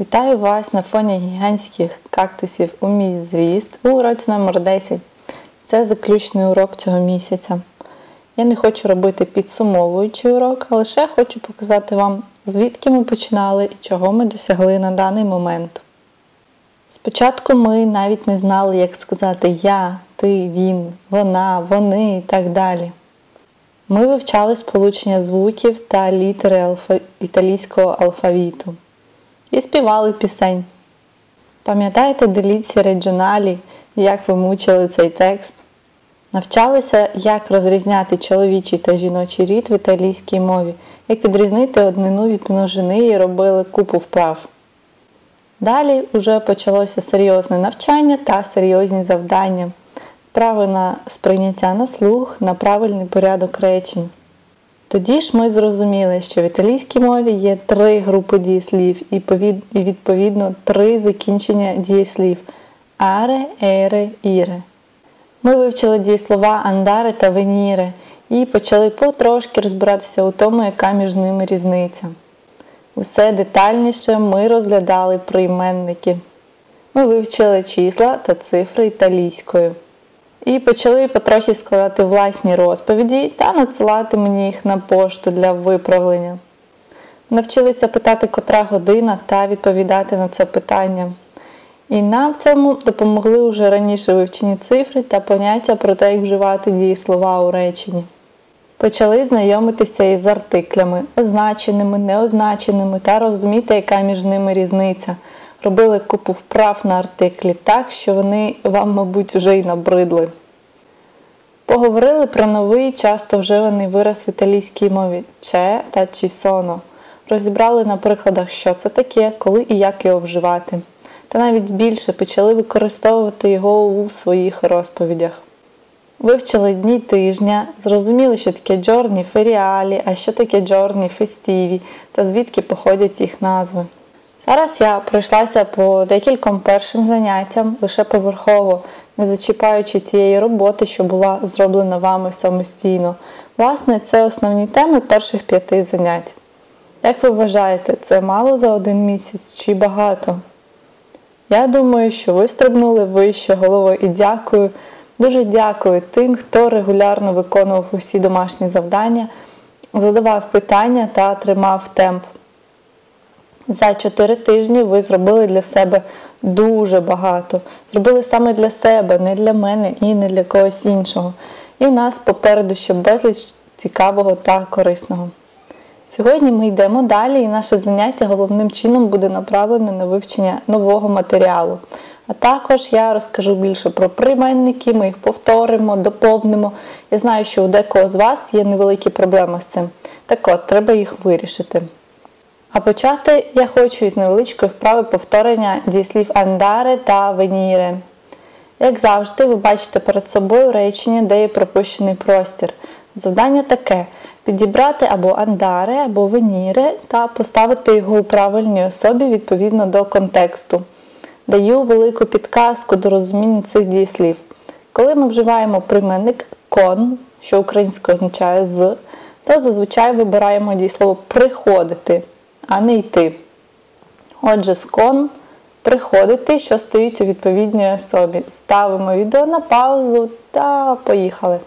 Вітаю вас на фоні гігантських кактусів у мій зріст у уроці номер 10 Це заключний урок цього місяця. Я не хочу робити підсумовуючий урок, а лише хочу показати вам, звідки ми починали і чого ми досягли на даний момент. Спочатку ми навіть не знали, як сказати я, ти, він, вона, вони і так далі. Ми вивчали сполучення звуків та літери італійського алфавіту і співали пісень. Пам'ятаєте деліці реджоналі, як ви мучили цей текст? Навчалися, як розрізняти чоловічий та жіночий рід в італійській мові, як відрізнити однину від множини і робили купу вправ. Далі вже почалося серйозне навчання та серйозні завдання, вправи на сприйняття на слух, на правильний порядок речень. Тоді ж ми зрозуміли, що в італійській мові є три групи дієслів і відповідно три закінчення дієслів аре, ере, іре. Ми вивчили дієслова андаре та веніре і почали потрошки розбиратися у тому, яка між ними різниця. Усе детальніше ми розглядали прийменники. Ми вивчили числа та цифри італійською. І почали потрохи складати власні розповіді та надсилати мені їх на пошту для виправлення. Навчилися питати, котра година та відповідати на це питання. І нам в цьому допомогли вже раніше вивчені цифри та поняття про те, як вживати дієслова у реченні. Почали знайомитися із артиклями, означеними, неозначеними та розуміти, яка між ними різниця. Робили купу вправ на артиклі так, що вони вам, мабуть, вже й набридли. Поговорили про новий, часто вживаний вираз в італійській мові че та чісоно. Розібрали на прикладах, що це таке, коли і як його вживати. Та навіть більше почали використовувати його у своїх розповідях. Вивчили дні тижня, зрозуміли, що таке джорні феріалі, а що таке джорні фестиві та звідки походять їх назви. Зараз я пройшлася по декільком першим заняттям лише поверхово, не зачіпаючи тієї роботи, що була зроблена вами самостійно. Власне, це основні теми перших п'яти занять. Як ви вважаєте, це мало за один місяць чи багато? Я думаю, що ви стрибнули вище головою і дякую. Дуже дякую тим, хто регулярно виконував усі домашні завдання, задавав питання та тримав темп. За 4 тижні ви зробили для себе дуже багато. Зробили саме для себе, не для мене і не для когось іншого. І в нас попереду ще безліч цікавого та корисного. Сьогодні ми йдемо далі, і наше заняття головним чином буде направлене на вивчення нового матеріалу. А також я розкажу більше про прийменники, ми їх повторимо, доповнимо. Я знаю, що у декого з вас є невеликі проблеми з цим. Так от, треба їх вирішити. А почати я хочу із невеличкої вправи повторення дієслів андаре та веніре. Як завжди, ви бачите перед собою речення, де є пропущений простір. Завдання таке: підібрати або андаре, або веніре та поставити його у правильній особі відповідно до контексту. Даю велику підказку до розуміння цих дієслів. Коли ми вживаємо прийменник кон, що українською означає з, то зазвичай вибираємо дієслово приходити а не йти. Отже, скон приходити, що стоїть у відповідній особі. Ставимо відео на паузу та поїхали.